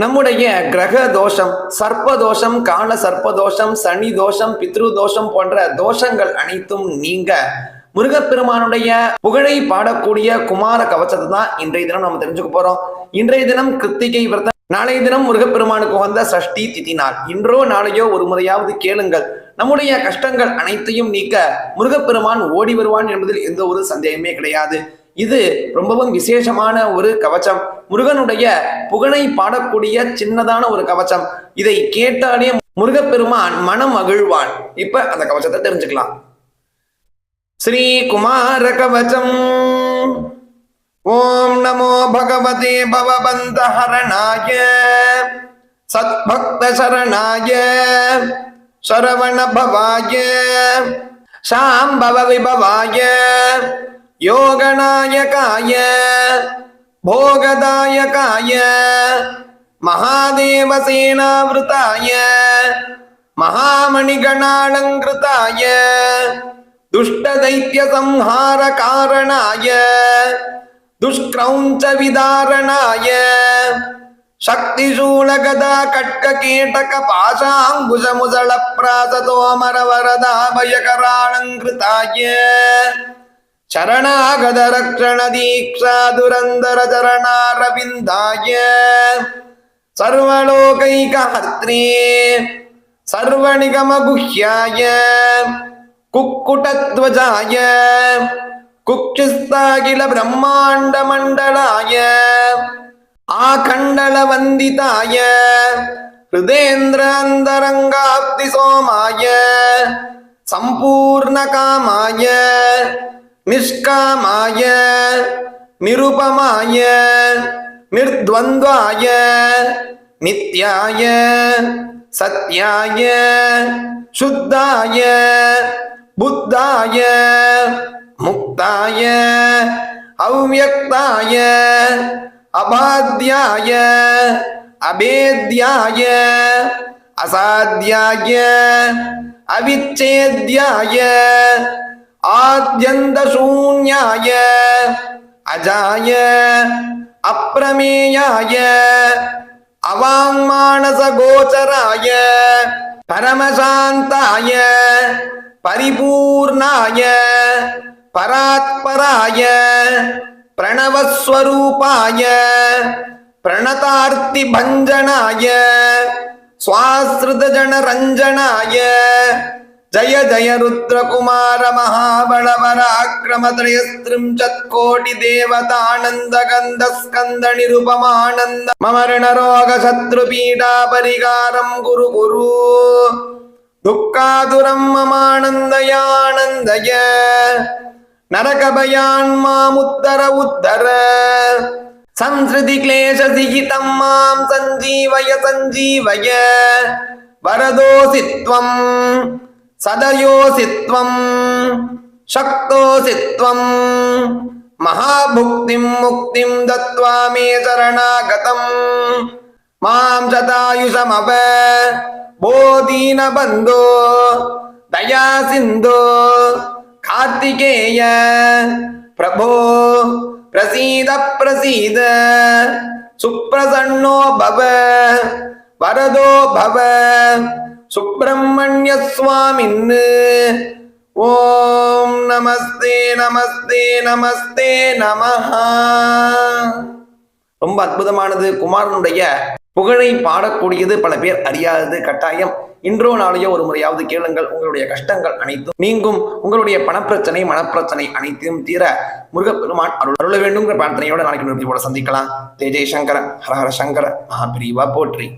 நம்முடைய கிரக தோஷம் சர்ப்ப தோஷம் கால சர்ப்ப தோஷம் சனி தோஷம் பித்ரு தோஷம் போன்ற தோஷங்கள் அனைத்தும் நீங்க முருகப்பெருமானுடைய புகழை பாடக்கூடிய குமார கவச்சத்தை தான் இன்றைய தினம் நம்ம தெரிஞ்சுக்க போறோம். இன்றைய தினம் கிருத்திகை விரதம் நாளைய தினம் முருகப்பெருமானுக்கு வந்த சஷ்டி திதி நாள். இன்றோ நாளையோ ஒரு முறையாவது கேளுங்கள். நம்முடைய கஷ்டங்கள் அனைத்தையும் நீக்க முருகப்பெருமான் ஓடி வருவான் என்பதில் எந்த ஒரு சந்தேகமே கிடையாது. இது ரொம்பவும் விசேஷமான ஒரு கவச்சம். முருகனுடைய புகழை பாடக்கூடிய சின்னதான ஒரு கவச்சம். இதை கேட்டாலே முருகப்பெருமான் மனம் மகிழ்வான். இப்ப அந்த கவச்சத்தை தெரிஞ்சுக்கலாம். ஸ்ரீ குமார கவச்சம். ஓம் நமோ பகவதே பவபந்த ஹரணாய சத்பக்த சரணாய. சரவண பவாய. சாம்பவ விபவாய. योगनायकाय भोगदायकाय महादेवसेनावृताय महामणिगणालङ्कृताय दुष्टदैत्यसंहारकारणाय दुष्क्रौञ्चविदारणाय शक्तिशूलगदा कट्ककीटकपाशाङ्कुशमुसलप्रासतोमरवरदाभयकरालङ्कृताय शरणागत रक्षण दीक्षा दुरन्दर चरणारविन्दाय सर्वलोकैकहर्त्रे सर्वनिगमगुह्याय कुक्कुटध्वजाय कुक्षिस्ताखिल ब्रह्माण्डमण्डलाय आखण्डलवन्दिताय हृदेन्द्रान्तरङ्गाब्धिसोमाय सम्पूर्णकामाय நிஷ்காமாய நிருபமாய மிர்த்வந்தாய நித்யாய சத்யாய சுத்தாய புத்தாய முக்தாய அவ்யக்தாய அபாத்தியாய அபேத்யாய அசாத்தியாய அவிச்சேத்யாய ஆத்யந்தசூன்யாய அஜாய அப்பிரமேயாய அவாங்மானசகோச்சராய பரமசாந்தாய பரிபூர்ணாய பராத்பராய பிரணவஸ்வரூபாய பிரணதார்த்தி பஞ்சனாய சுவாசிருத ஜன ரஞ்சனாய ஜய ஜய ருத்ரகுமார மகாபலவராக்கிரமத்ரயஸ்திரிஞ்சத்கோடி தேவதானந்த கந்த ஸ்கந்த நிருபமானந்த மமரணரோக சத்ரு பீடா பரிகாரம் குரு குரு துக்காதுரம் மமானந்தயானந்தய நரகபயான் மாமுத்தர உத்தர சம்ஸ்ருதி கிளேஷ சிகிதம் மாம் சஞ்சீவய சஞ்சீவய வரதோசித்வம் சதயோசித்வம் சக்தோசித்வம் மகாபுக்திம் முக்திம் தத்வா மே சரணாகதம். மாம் சதாயுஷமப போதீன பந்தோ தயா சிந்தோ கார்த்திகேய பிரபோ பிரசீத பிரசீத சுப்ரசன்னோ பவ வரதோ பவ சுப்பிரமணிய சுவாமின்னு ஓம் நமஸ்தே நமஸ்தே நமஸ்தே நமஹா. ரொம்ப அற்புதமானது. குமாரனுடைய புகழை பாடக்கூடியது பல பேர் அறியாதது கட்டாயம். இன்றோ நாளையோ ஒரு முறையாவது கேளுங்கள். உங்களுடைய கஷ்டங்கள் அனைத்தும் நீங்கும். உங்களுடைய பணப்பிரச்சனை மனப்பிரச்சனை அனைத்தையும் தீர முருகப்பெருமான் அருள் அருள வேண்டும்ங்கிற பிரார்த்தனையோட நாளைக்கு நிறுத்தி போல சந்திக்கலாம். ஜெய் ஜெய் சங்கர ஹரஹர சங்கர மகாபிரிவா போற்றி.